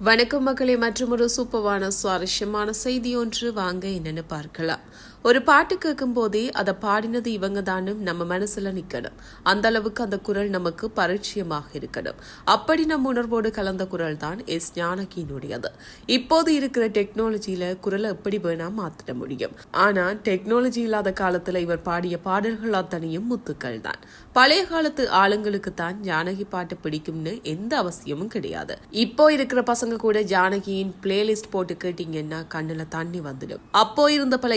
வணக்கம் மக்களே மற்றும் ஒரு சூப்பரான சுவாரஸ்யமான செய்தி ஒன்று வாங்க என்னன்னு பார்க்கலாம். ஒரு பாட்டு கேட்கும் போதே அதை பாடினது இவங்க தானும் நம்ம மனசுல நிக்கணும். அந்த அளவுக்கு அந்த குரல் நமக்கு பரிச்சயமாக இருக்கணும். அப்படி நம்ம உணர்வோடு கலந்த குரல் தான் எஸ் ஞானகியினுடையது இப்போது இருக்கிற டெக்னாலஜியில குரலை எப்படி வேணா மாத்திட முடியும். ஆனா டெக்னாலஜி இல்லாத காலத்துல இவர் பாடிய பாடல்கள் அத்தனையும் முத்துக்கள் தான். பழைய காலத்து ஆளுங்களுக்கு தான் ஜானகி பாட்டு பிடிக்கும்னு எந்த அவசியமும் கிடையாது. இப்போ இருக்கிற பசங்க கூட ஜானகியின் பிளேலிஸ்ட் போட்டு கேட்டீங்கன்னா கண்ணுல தண்ணி வந்துடும். அப்போ இருந்த பல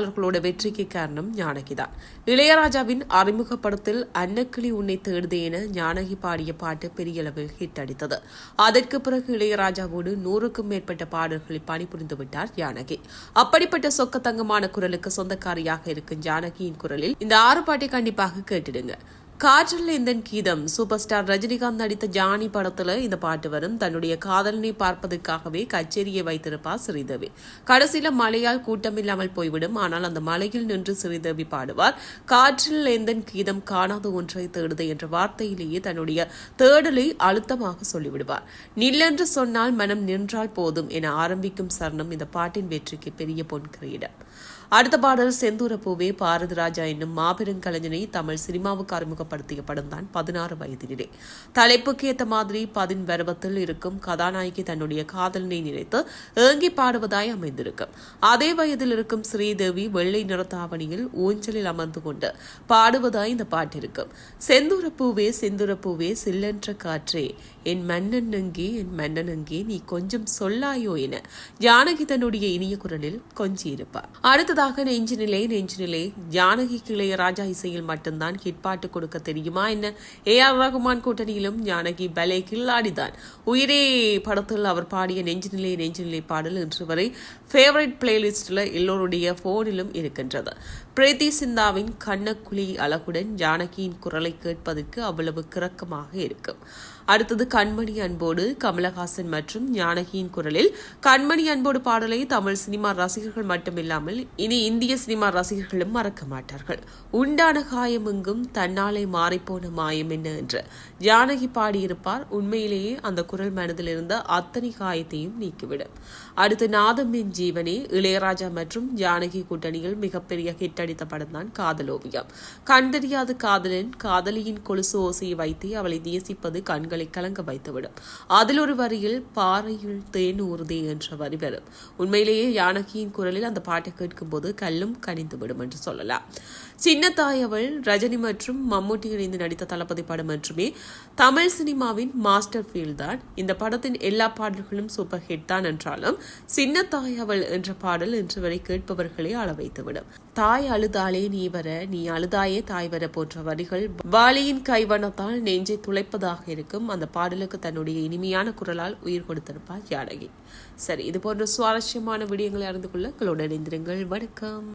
இசையமைப்பாளர்களோட வெற்றிக்கு காரணம் ஜானகி தான் இளையராஜாவின் அறிமுகப்படத்தில் அன்னக்கிளி உன்னை தேடுது என ஜானகி பாடிய பாட்டு பெரிய அளவில் ஹிட் அடித்தது. அதற்கு பிறகு இளையராஜாவோடு நூறுக்கும் மேற்பட்ட பாடல்களில் பணிபுரிந்து விட்டார் ஜானகி. அப்படிப்பட்ட சொக்க தங்கமான குரலுக்கு சொந்தக்காரியாக இருக்கும் ஜானகியின் குரலில் இந்த ஆறு பாட்டை கண்டிப்பாக கேட்டுடுங்க. காற்றில் எந்தன் கீதம் சூப்பர் ஸ்டார் ரஜினிகாந்த் நடித்த ஜானி படத்துல இந்த பாட்டு வரும். தன்னுடைய காதலனை பார்ப்பதற்காகவே கச்சேரியை வைத்திருப்பார் ஸ்ரீதேவி கடைசியில மழையால் கூட்டமில்லாமல் போய்விடும். ஆனால் அந்த மலையில் நின்று ஸ்ரீதேவி பாடுவார். காற்றில் எந்தன் கீதம் காணாத ஒன்றை தேடுது என்ற வார்த்தையிலேயே தன்னுடைய தேடலை அழுத்தமாக சொல்லிவிடுவார். நில்லென்று சொன்னால் மனம் நின்றால் போதும் என ஆரம்பிக்கும் சரணம் இந்த பாட்டின் வெற்றிக்கு பெரிய பொன் கிரீடம். அடுத்த பாடல் செந்தூர பூவே பாரதி ராஜா என்னும் மாபெரும் கலைஞனை தமிழ் சினிமாவுக்கு அறிமுகப்படுத்திய படம் தான் பதினாறு வயதினிலே. தலைப்புக்கு ஏற்ற மாதிரி பதின் பருவத்தில் இருக்கும் கதாநாயகி தன்னுடைய காதலனை நினைத்து ஏங்கி பாடுவதாய் அமைந்திருக்கும். அதே வயதில் இருக்கும் ஸ்ரீதேவி வெள்ளை நிறத்தாவணியில் ஊஞ்சலில் அமர்ந்து கொண்டு பாடுவதாய் இந்த பாட்டு இருக்கும் செந்தூர பூவே செந்தூர பூவே சில்லென்ற காற்றே என் மன்னன் அங்கே என் மன்னன் அங்கே நீ கொஞ்சம் சொல்லாயோ என ஜானகி தன்னுடைய இனிய குரலில் கொஞ்சி அடுத்தது அடுத்ததாக நெஞ்சினிலே நெஞ்சினிலே கிளைய ராஜா இசையில் மட்டும்தான் ஹிட் பாட்டு கொடுக்க தெரியுமா என்ன? ஏ ஆர் ரகுமான் கூட்டணியிலும் ஜானகி பலே கில்லாடிதான் உயிரே படத்தில் அவர் பாடிய நெஞ்சினிலே நெஞ்சினிலே பாடல் இன்று வரை ஃபேவரட் பிளேலிஸ்டில் எல்லோருடைய போனிலும் இருக்கின்றது. பிரீத்தி சிந்தாவின் கண்ணக்குழி அழகுடன் ஜானகியின் குரலை கேட்பதற்கு அவ்வளவு கிறக்கமாக இருக்கும். அடுத்தது கண்மணி அன்போடு கமலஹாசன் மற்றும் ஞானகியின் குரலில் கண்மணி அன்போடு பாடலை தமிழ் சினிமா ரசிகர்கள் மட்டுமில்லாமல் இனி இந்திய சினிமா ரசிகர்களும் மறக்க மாட்டார்கள். உண்டான காயம் எங்கும் தன்னாலே மாறிப்போன மாயம் என்ன என்று ஜானகி பாடியிருப்பார். உண்மையிலேயே அந்த குரல் மனதில் இருந்த அத்தனை காயத்தையும் நீக்கிவிடும். அடுத்து நாதம் என் ஜீவனே இளையராஜா மற்றும் ஜானகி கூட்டணியில் மிகப்பெரிய ஹிட் அடித்த படம் தான் காதல் ஓவியம் கண் தெரியாத காதலன் காதலியின் கொலுசு ஓசையை வைத்து அவளை நேசிப்பது கண்களை கலங்க வைத்துவிடும். அதில் ஒரு வரியில் பாறையில் தேன் ஊறுதே என்ற வரி வரும். உண்மையிலேயே யானகியின் குரலில் அந்த பாட்டை கேட்கும்போது போது கல்லும் கனிந்துவிடும் என்று சொல்லலாம். சின்னத்தாய் அவள் ரஜினி மற்றும் மம்முட்டி இணைந்து நடித்த தளபதி படம் மட்டுமே தமிழ் சினிமாவின் மாஸ்டர் ஃபீல் தான். இந்த படத்தின் எல்லா பாடல்களும் சூப்பர் ஹிட் தான் என்றாலும் சின்னத்தாய் அவள் என்ற பாடல் இன்று வரை கேட்பவர்களை அள வைத்துவிடும். தாய் அழுதாலே நீ வர நீ அழுதாயே தாய் வர போன்ற வரிகள் வாலியின் கைவனத்தால் நெஞ்சை துளைப்பதாக இருக்கும். அந்த பாடலுக்கு தன்னுடைய இனிமையான குரலால் உயிர் கொடுத்திருப்பார் ஜானகி சரி இது போன்ற சுவாரஸ்யமான விடயங்களை அறிந்து கொள்ள உங்களோட இணைந்திருங்கள். வணக்கம். வணக்கம்